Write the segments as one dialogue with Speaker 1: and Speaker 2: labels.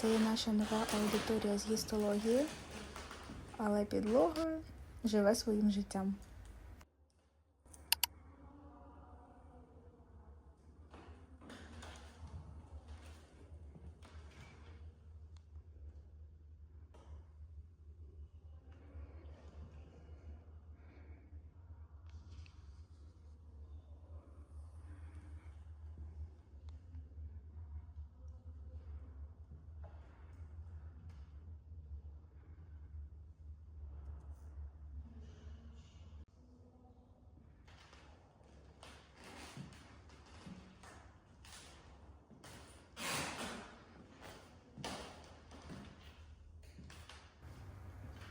Speaker 1: Це є наша нова аудиторія з гістології, але підлога живе своїм життям.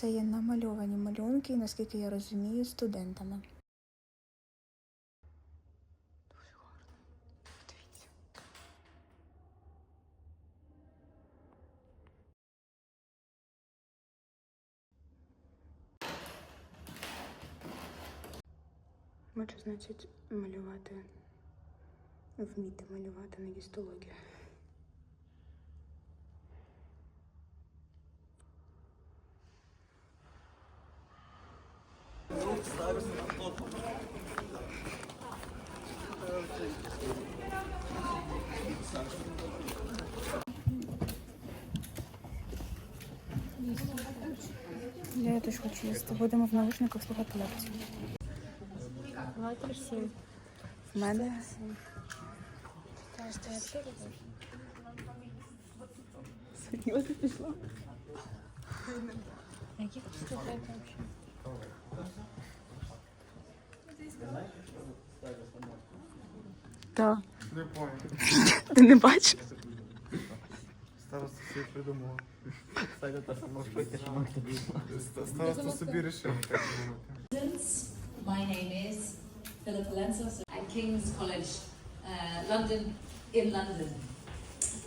Speaker 1: Це є намальовані малюнки, наскільки я розумію, студентами. Дуже гарно. Подивіться. Хочу, значить, малювати, вміти малювати на гістологію. Я теж хочу їсти. Будемо в наушниках слухати лекцію.
Speaker 2: Латер 7.
Speaker 1: В мене серйозно пішла.
Speaker 2: Які тут слухаєте вообще?
Speaker 1: Так.
Speaker 3: Не понял.
Speaker 1: Ти не бачиш?
Speaker 3: Староста собі придумав. Староста собі рішив так зробити.
Speaker 4: Students, My name is Philip Lensos at King's College, uh, London, in London.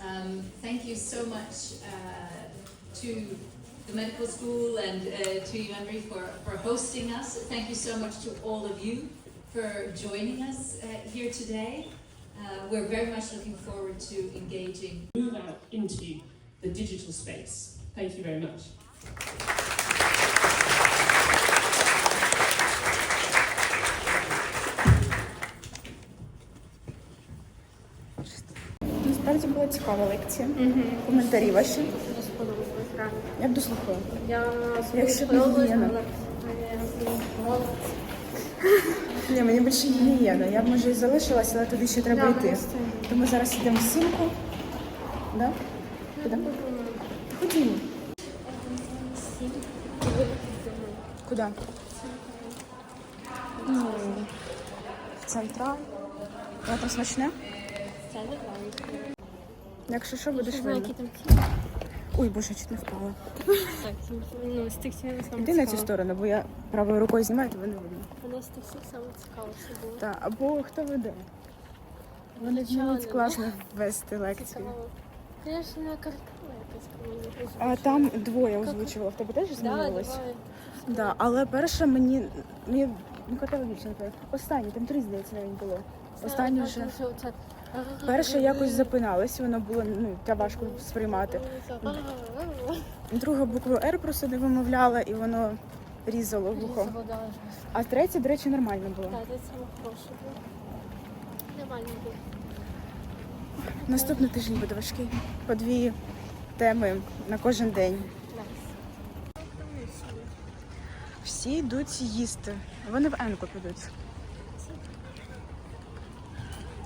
Speaker 4: Um, thank you so much uh, to the medical school and uh, to you, Henry, for, for hosting us. Thank you so much to all of you for joining us uh, here today. Uh, we're very much looking forward to engaging
Speaker 5: move out into the digital space. Thank you very much.
Speaker 1: Насправді була цікава лекція. Коментарі ваші. Я б дослухала.
Speaker 2: Я
Speaker 1: Якщо б не
Speaker 2: але
Speaker 1: Ні, мені більше гігієна. Я б може і залишилася, але туди ще треба йти. Тому зараз йдемо в сімку. Да? Підемо? Ходімо. Куди? Ну, в централ. Воно там смачне?
Speaker 2: Не.
Speaker 1: Якщо що, будеш видно. Ой, боже, чуть не впала.
Speaker 2: Так, ну, з тих цінів
Speaker 1: Іди на цю сторону, бо я правою рукою знімаю, то не видно.
Speaker 2: З саме цікаво, було.
Speaker 1: Так, або хто веде? Вони
Speaker 2: Нічого
Speaker 1: вміють класно вести лекції.
Speaker 2: Цікаво. Картина якась коли
Speaker 1: А там двоє озвучувало. В тебе теж
Speaker 2: Да,
Speaker 1: змінилось? Да, але перше мені мені ну не пам'ятаю. Останнє, там три здається навіть було. Останнє вже. Перше якось запиналось, воно було ну та важко сприймати. Друга букву Р просто не вимовляла і воно різало вухо. А третє, до речі, нормально було.
Speaker 2: Так, це саме хороше було. Нормально було.
Speaker 1: Наступний тиждень буде важкий. По дві теми на кожен день. Всі йдуть їсти. Вони в Енку підуть.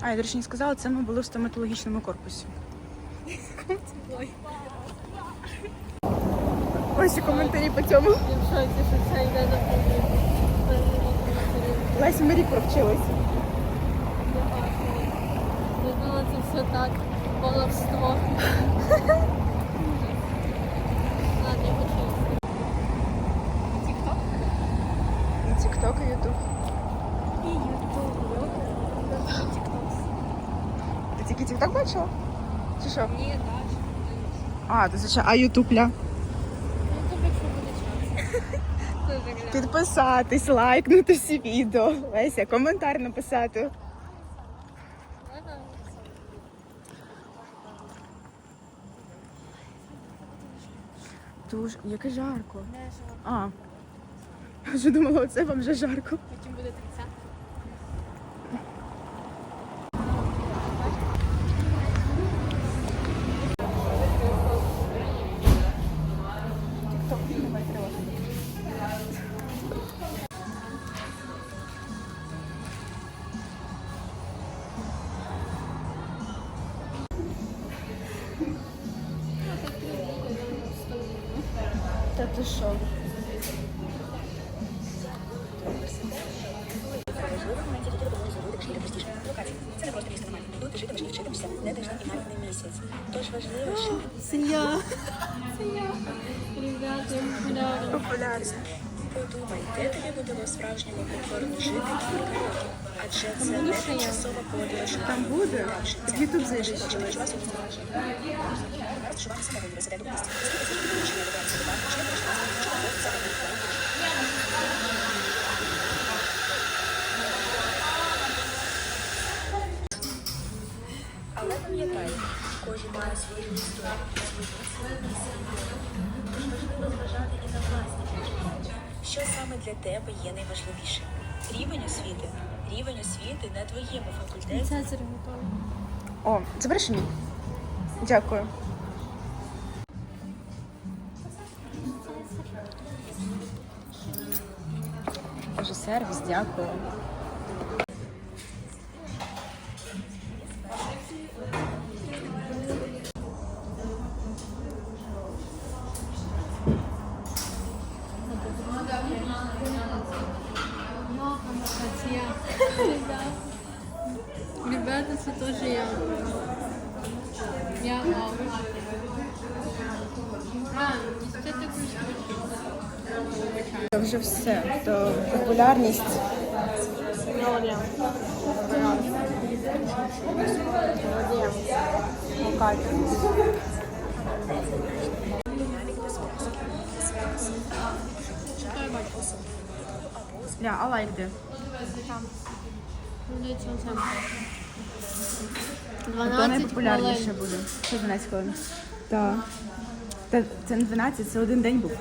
Speaker 1: А, я, до речі, не сказала, це ми були в стоматологічному корпусі. Ось і коментарі по цьому.
Speaker 2: Я в шоці, що це йде на публіку.
Speaker 1: Лесь Марі провчилась.
Speaker 2: Я думала, це все так. Баловство. Ладно, я хочу.
Speaker 1: І Тік-Ток, і Ютуб.
Speaker 2: І Ютуб.
Speaker 1: Ти тільки Тік-Ток бачила? Чи що?
Speaker 2: Ні, так.
Speaker 1: А, ти звичайно, а Ютуб-ля?
Speaker 2: Ютуб, якщо буде час. Це так, да.
Speaker 1: Підписатись, лайкнути всі відео. Леся, коментар написати. Дуже, яке жарко.
Speaker 2: Не жарко.
Speaker 1: А. Я вже думала, оце вам вже жарко.
Speaker 2: Потім буде 30.
Speaker 6: Вчитимешся і навіть місяць. Тож важливо, що
Speaker 2: Сім'я. Сім'я. Ребята, популярно.
Speaker 1: Популярність.
Speaker 6: подумай, де тобі буде справжньому комфортно жити кілька років. Адже це не тимчасова подорож.
Speaker 1: Там буде? В Ютуб зайдеш.
Speaker 6: Очевидно, вас тут знає. Гаразд, що вам університету в місті. Скільки це приміщення до вас чи не чи не це не Але пам'ятай, кожен має свою історію, важливо зважати і на власні. Що саме для тебе є найважливішим? Рівень освіти. Рівень освіти на твоєму факультеті
Speaker 1: О, забереш мій? Дякую. Боже, сервіс, дякую. Популярність. Yeah, I like. То
Speaker 2: 12
Speaker 1: найпопулярніше
Speaker 2: хвилин.
Speaker 1: буде. Що 12 хвилин? Так. Це не 12, це один день був.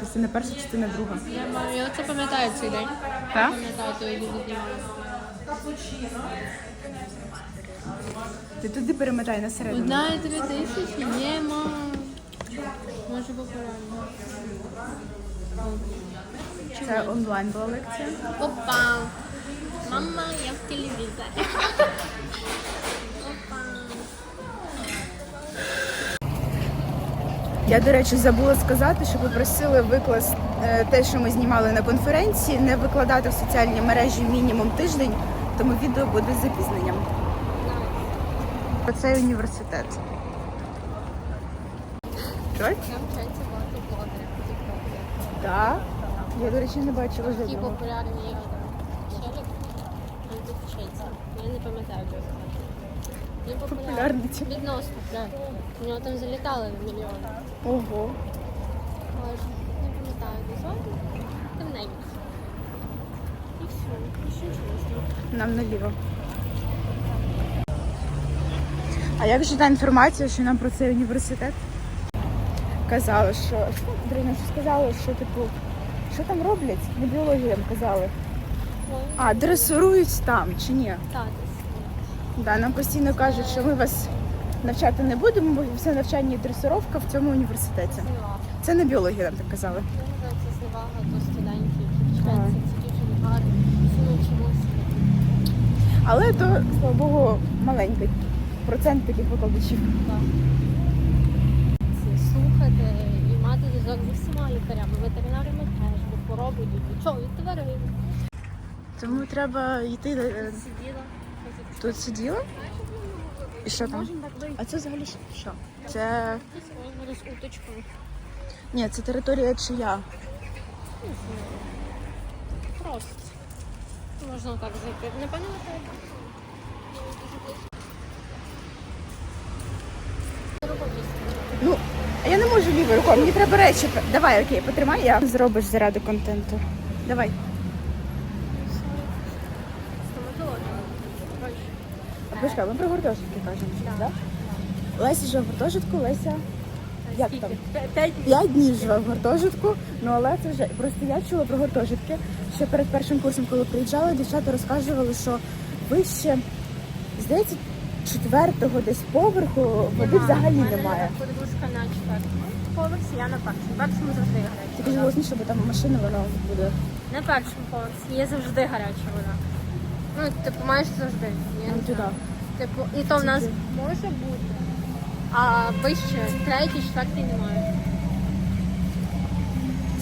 Speaker 1: Частина перша, частина друга.
Speaker 2: Я, мам, я це пам'ятаю цей день.
Speaker 1: Так?
Speaker 2: Пам'ятаю, то я знімала.
Speaker 1: Ти туди перемотай на середину.
Speaker 2: Одна і три тисячі? Є, мам. Може популярно.
Speaker 1: Це онлайн була лекція.
Speaker 2: Опа! Мама, я в телевізорі.
Speaker 1: Я, до речі, забула сказати, що попросили виклас е, те, що ми знімали на конференції, не викладати в соціальні мережі мінімум тиждень, тому відео буде з запізненням. Про цей університет.
Speaker 2: Я вчаться багато блогерів.
Speaker 1: Так. Я, до речі, не бачила
Speaker 2: Такі популярні челік. Він. Я не пам'ятаю, як його звати. Він популярний. Відносно, так. У нього там залітали мільйони.
Speaker 1: Ого.
Speaker 2: Але ж не пам'ятаю, його звати. Темненький. І все. Більше нічого не.
Speaker 1: Нам наліво. А як же та інформація, що нам про цей університет? Казали, що. Що, Дрина, що сказали, що типу, що там роблять? На біології казали. А, дресирують там чи ні?
Speaker 2: та, десь.
Speaker 1: Да, нам постійно кажуть, що ми вас навчати не будемо, бо все навчання і дресировка в цьому університеті. Це на біології нам так казали.
Speaker 2: Не це зневага до студентів, які вчаться. Це дуже гарно. Всі.
Speaker 1: Але то, слава Богу, маленький процент таких викладачів.
Speaker 2: Так. Слухати і мати зв'язок зі всіма лікарями, ветеринарами теж, бо хвороби від чого? Від тварин.
Speaker 1: Тому треба йти. е,
Speaker 2: Сиділа.
Speaker 1: Тут сиділа? І що там? А це взагалі що-? Це.
Speaker 2: З уточкою.
Speaker 1: Ні, це територія чия.
Speaker 2: Просто. Можна так зайти. Не пам'ятаю.
Speaker 1: Ну, а я не можу лівою рукою, мені треба речі. Давай, окей, потримай, я зробиш заради контенту. Давай. Почекай, ми про гуртожитки кажемо. Да? Леся вже в гуртожитку, Леся. Як там?
Speaker 2: П'ять- днів.
Speaker 1: Живе в гуртожитку, ну але це вже просто я чула про гуртожитки. Ще перед першим курсом, коли приїжджала, дівчата розказували, що вище, здається, четвертого десь поверху води взагалі немає.
Speaker 2: Подушка на четвертому поверсі, я на першому. Першому завжди гаряча.
Speaker 1: Тільки ж голосніше, бо там машина воно буде.
Speaker 2: На першому поверсі є завжди гаряча вода. Ну, типу, майже завжди. Я
Speaker 1: Ну,
Speaker 2: не
Speaker 1: туди.
Speaker 2: знаю. Типу, і то в нас може бути, а вище третій, четвертий немає.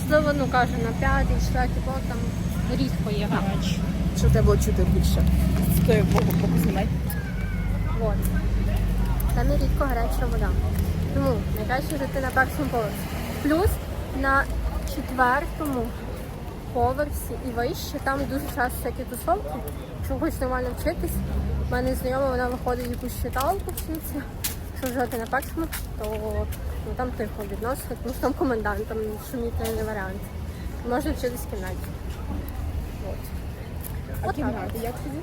Speaker 2: Можливо, ну кажу, на п'ятий, четвертий поверх там рідко є.
Speaker 1: Щоб тебе було чути більше. З тої боку, боку знімай.
Speaker 2: Вот. Там є рідко гаряча вода. Тому найкраще жити на першому поверсі. Плюс на четвертому поверсі і вище, там дуже часто всякі тусовки. Якщо хочеш нормально вчитись, в мене знайома, вона виходить в якусь читалку вчиться. Якщо жити на першому, то ну, там тихо відносить, тому що там комендант, там шуміти не варіант. Можна вчитись в кімнаті. От.
Speaker 1: А
Speaker 2: Отак.
Speaker 1: кімнати як тобі?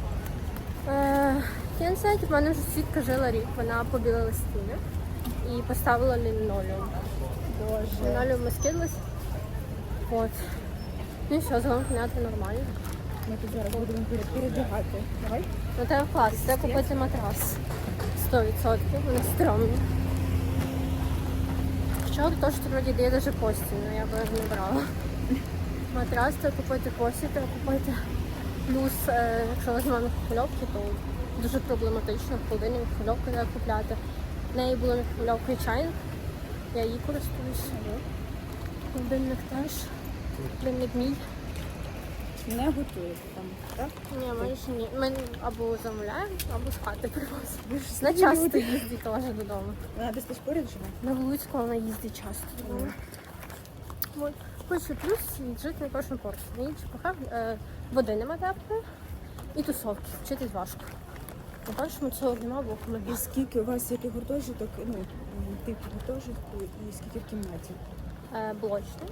Speaker 2: Е, Я не знаю, в мене вже сітка жила рік, вона побілила стіни і поставила лінолеум. Боже. Лінолеум ми скинулись. От. Ну все, загалом кімната нормально.
Speaker 1: Ми тут зараз будемо пере- передягати. Давай.
Speaker 2: Ну треба клас, треба купити матрас. 100%, вони стрьомні. Хоча теж вроді дає навіть постіль, але я б не брала. Матрас треба купити постіль, треба купити. Плюс, е, якщо візьмемо мікрохвильовки, то дуже проблематично. В холодильник мікрохвильовку треба купляти. В неї була мікрохвильовка і чайник. Я її користуюся. Холодильник теж. Холодильник мій.
Speaker 1: Не готуєте там, так?
Speaker 2: Ні, майже ні. Ми або замовляємо, або з хати привозимо. На часто їздить теж додому.
Speaker 1: Вона десь тут поряд живе?
Speaker 2: На Луцьку вона їздить часто додому. От. Хочу плюс жити на першому поверсі. На інших поверхах е, води нема теплої і тусовки. Вчитись важко. На першому цього нема, бо
Speaker 1: І
Speaker 2: ми
Speaker 1: скільки у вас який гуртожиток, ну, тип гуртожитку і скільки в кімнаті?
Speaker 2: е, блочний.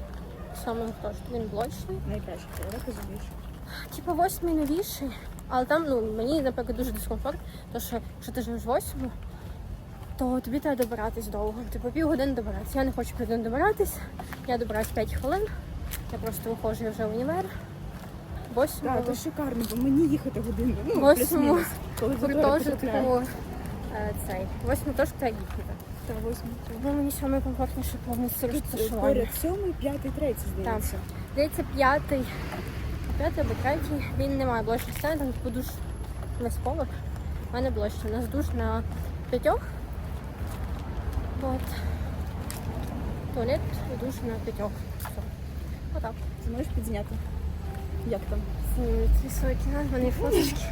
Speaker 2: Саме теж він блочний.
Speaker 1: Найкраще, так розумієш?
Speaker 2: Типу восьмий новіший, але там ну мені наприклад дуже дискомфорт, тому що якщо ти живеш восьму, то тобі треба добиратись довго. Типу півгодини добиратися. Я не хочу півгодини добиратись. Я добираюсь 5 хвилин. Я просто виходжу я вже в універ. Восьму
Speaker 1: Так, то шикарно, бо мені їхати годину. Ну,
Speaker 2: Восьму.
Speaker 1: Коли
Speaker 2: е, цей. Восьму теж треба їхати.
Speaker 1: Та восьму.
Speaker 2: Бо мені саме комфортніше повністю розташування.
Speaker 1: поряд сьомий, п'ятий, третій, здається.
Speaker 2: Здається, п'ятий, п'ятий або третій. Він не має блочних стін, там типу душ весь поверх. У мене блочний. У нас душ на п'ятьох. От. Туалет і душ на п'ятьох. Все. Отак.
Speaker 1: Можеш підзняти? Як там?
Speaker 2: Ці сотні, в мене фоточки.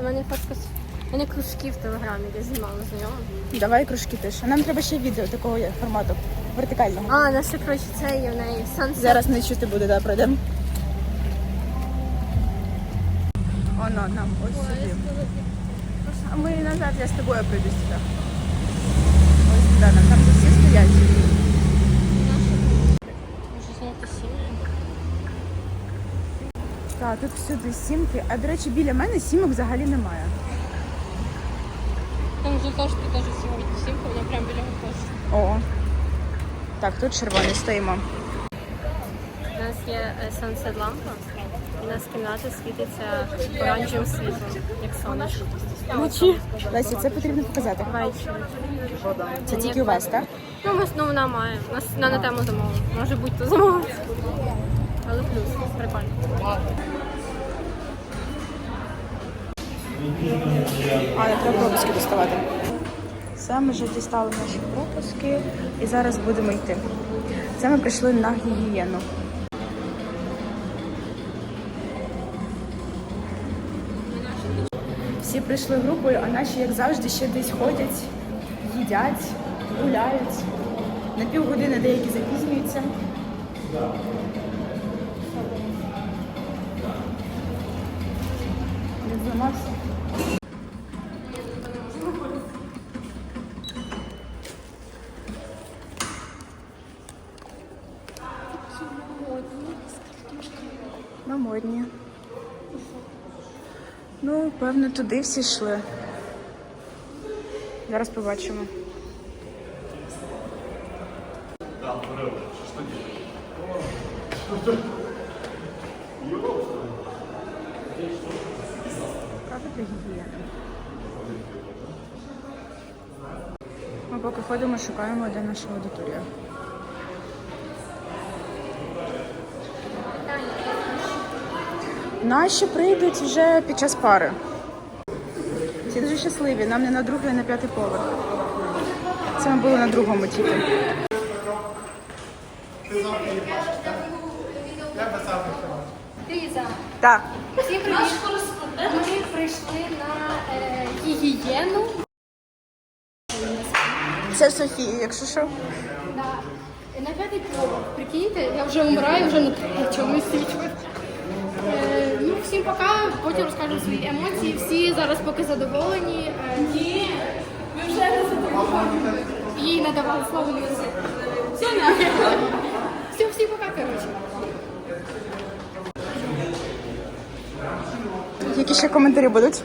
Speaker 2: У мене фотка з мене кружки в телеграмі, де знімала знайома.
Speaker 1: Давай кружки теж. А Нам треба ще відео такого формату вертикального.
Speaker 2: А, наша коротше, це є в неї Sunset.
Speaker 1: Зараз не чути буде, да, пройдемо. Оно нам ось сюди. А ми назад я з тобою прийду сюди. Ось сюди, нам там всі стоять. Так, тут всюди сімки. А до речі, біля мене сімок взагалі немає.
Speaker 2: Вже теж ти теж сьогодні сімка, вона прямо біля гуртожитку.
Speaker 1: О. Так, тут червоний стоїмо.
Speaker 2: У нас є е, sunset лампа. У нас кімната світиться оранжевим світлом, як сонечко. Вночі.
Speaker 1: Лесі, це потрібно показати.
Speaker 2: Ввечері.
Speaker 1: Це тільки у вас, так?
Speaker 2: Ну, ми- ну, вона має. У нас вона на тему замовлення. Може бути то замовити. Але плюс, прикольно.
Speaker 1: А, не треба пропуски доставати. Це ми вже дістали наші пропуски і зараз будемо йти. Це ми прийшли на гігієну. Всі прийшли групою, а наші, як завжди, ще десь ходять, їдять, гуляють. На півгодини деякі запізнюються. Не зламався. На модні. Ну, певно, туди всі йшли. Зараз побачимо. Ми поки ходимо, шукаємо, де наша аудиторія. Наші прийдуть вже під час пари. Всі дуже щасливі, нам не на другий, а на п'ятий поверх. Це ми були на другому тільки. Так.
Speaker 7: всім привіт. Ми прийшли на е, гігієну.
Speaker 1: Це Софія, якщо що.
Speaker 7: На п'ятий поверх. Прикиньте, я вже вмираю, вже на третьому січку. Е, ну, всім пока, потім розкажемо свої емоції. Всі зараз поки задоволені. Е, Ні, ми вже не задоволені. Їй надавали слово не Все. Все, всі пока, коротше.
Speaker 1: Які ще коментарі будуть?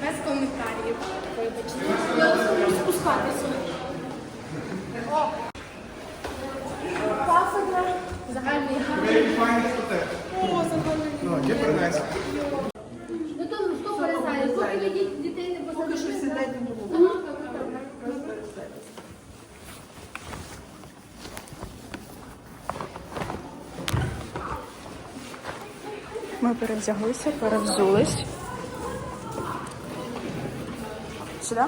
Speaker 7: Без коментарів. Вибачте. Я спускатися. Ви.
Speaker 1: Ми перевдяглися, перевзулись. Сюди?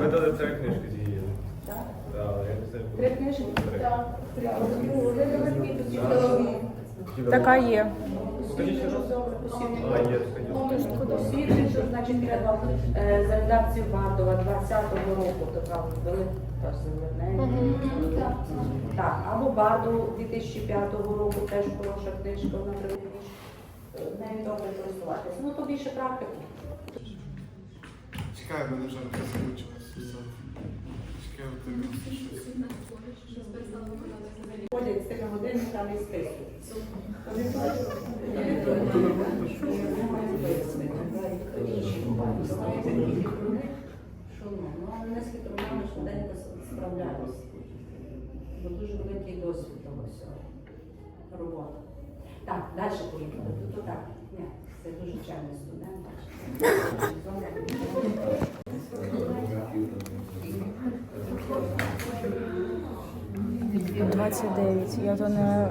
Speaker 8: Видали три книжки з її. Так? Так, я не знаю. Три книжки?
Speaker 1: Така є.
Speaker 8: Скажіть, що раз? А, є, скажіть.
Speaker 9: Світлий, що значить треба е, за редакцію Бардова 20-го року, така велика. Так, або Барду 2005 року, теж хороша книжка, вона приведеш. Нею добре користуватися. Ну, то більше практики.
Speaker 8: Чекай, мене вже не закінчилось.
Speaker 9: Ходять з тими годинниками і ну, ну, але наскільки вона швиденько справлялися. Бо дуже великий досвід того всього. Робота. Так, далі поїхали. Тут так. Ні, це дуже чемний студент.
Speaker 1: По 29. Я то не.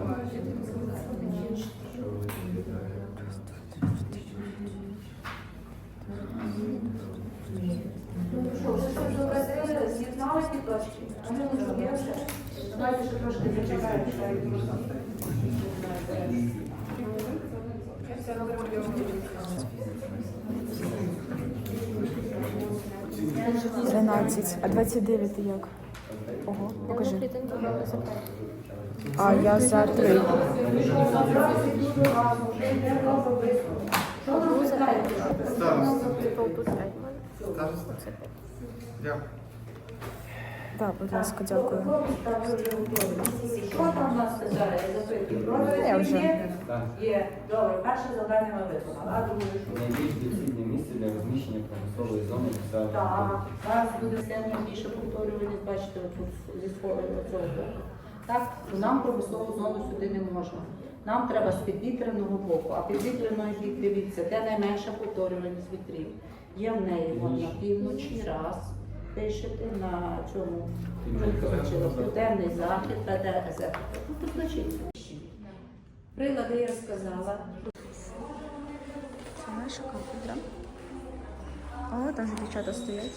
Speaker 1: 12. А 29 ти як? Ого, покажи. А я за три.
Speaker 8: Дякую.
Speaker 1: Так, будь ласка, дякую.
Speaker 9: Що там у нас зараз? Я
Speaker 1: вже.
Speaker 9: Є? Є. Добре, перше завдання ми виконали. А друге що?
Speaker 10: Місце для розміщення промислової зони
Speaker 9: Так, зараз буде сильно більше повторюваність, бачите, отут зі сходу цього боку. Так, нам промислову зону сюди не можна. Нам треба з підвітряного боку, а підвітряної бік, дивіться, де найменша повторюваність вітрів. Є в неї от на півночі раз, пишете на цьому південний захід, та. Ну. Прилади я сказала.
Speaker 1: Це наша кафедра. Там же дівчата стоять.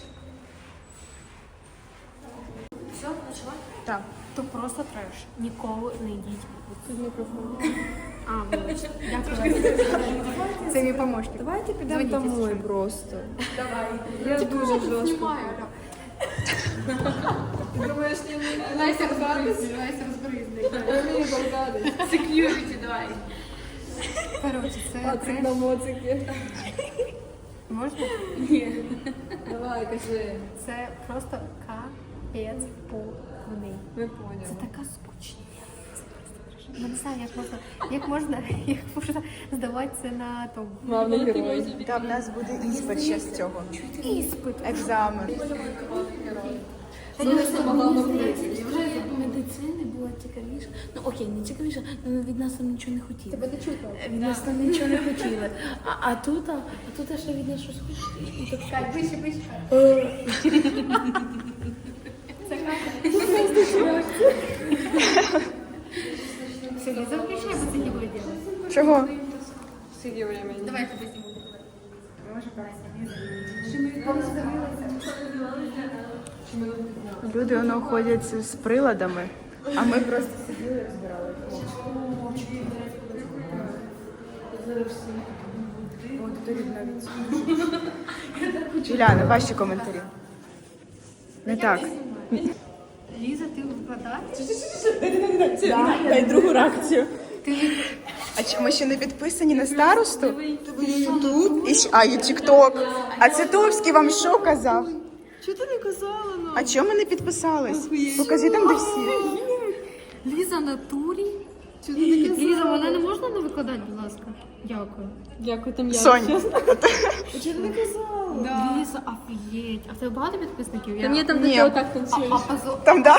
Speaker 7: Все, почала?
Speaker 1: Так.
Speaker 7: То просто треш. Ніколи не йдіть. Тут мікрофон. А, вибачте. Дякую. Це мій помощник. Давайте підемо домой просто. Давай. Я дуже жорстко. Думаєш, не Лайся розберись. Лайся розберись. Я вмію болтати. Сек'юріті, давай. Коротше, це Оцик на моцики. Можна? Ні. Давай, кажи. Це просто капець повний. Ми поняли. Це така скучність. Я не знаю, як можна, як можна, як можна здавати це на тому.
Speaker 1: Та в нас буде іспит ще з цього. Іспит. Екзамен.
Speaker 11: Медицини було цікавіше. Ну окей, не цікавіше, але від нас там нічого не хотіли.
Speaker 7: Тебе не чутно.
Speaker 11: Від нас там нічого не хотіли. А, а тут, а, а тут ще від нас щось хочуть. І так
Speaker 7: вище, вище. Все, не запрещай, бо це не буде делать.
Speaker 1: Чого?
Speaker 7: Давай тебе зніму.
Speaker 1: Люди воно ходять з приладами, а ми просто сиділи і розбирали. Юляна, ваші коментарі. Не так.
Speaker 7: Ліза, ти викладаєш?
Speaker 1: Дай другу реакцію. А чи ми ще не підписані на старосту? А, і Тікток. А Цитовський вам що казав?
Speaker 11: Чого ти не казала? Ну?
Speaker 1: А чому ми не підписались? Покажи там, де всі.
Speaker 7: Ліза на турі? Ліза, мене не можна не викладати, будь ласка? Дякую.
Speaker 11: Дякую, там я.
Speaker 1: Сонь.
Speaker 7: Ліза, офігеть. А в тебе багато підписників? Я...
Speaker 11: Ні, там
Speaker 1: Ні.
Speaker 11: де ти отак танцюєш.
Speaker 7: А позор.
Speaker 1: Там, да?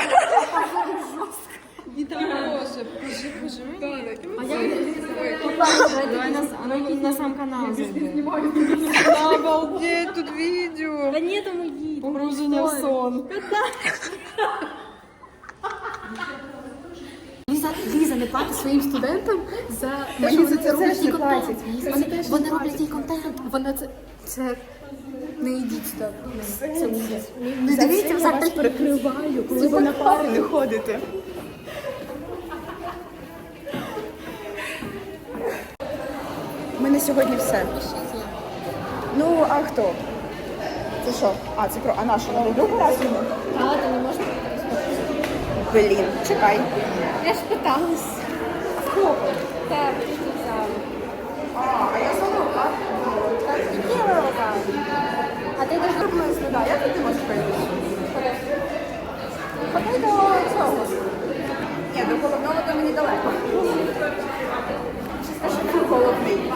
Speaker 7: А я
Speaker 11: Вона йдіть на сам канал.
Speaker 1: Обалдеть, тут відео.
Speaker 11: Та ні, там йдіть. Погруження в сон.
Speaker 7: Ліза, Ліза не платить своїм студентам за те, що
Speaker 1: за
Speaker 7: вони
Speaker 1: це
Speaker 7: роблять їй контент. Вони, вони роблять їй контент. Вона це, це не йдіть сюди. Це ужас. Не дивіться взагалі.
Speaker 1: перекриваю, коли ви на пари не ходите. У мене сьогодні все. Ну, а хто? Це що? А, це про. А наша на другий раз?
Speaker 7: Та, ти не можна.
Speaker 1: Блін, чекай.
Speaker 7: Я ж питалась. Те, ти взяла. А, а я забула. Так,
Speaker 1: і рука.
Speaker 2: А ти теж
Speaker 1: думала сліда. Ну Як ти можеш прийти?
Speaker 2: Ходи до цього.
Speaker 1: Ні, до головного то мені далеко. Чи скажи, ти головний?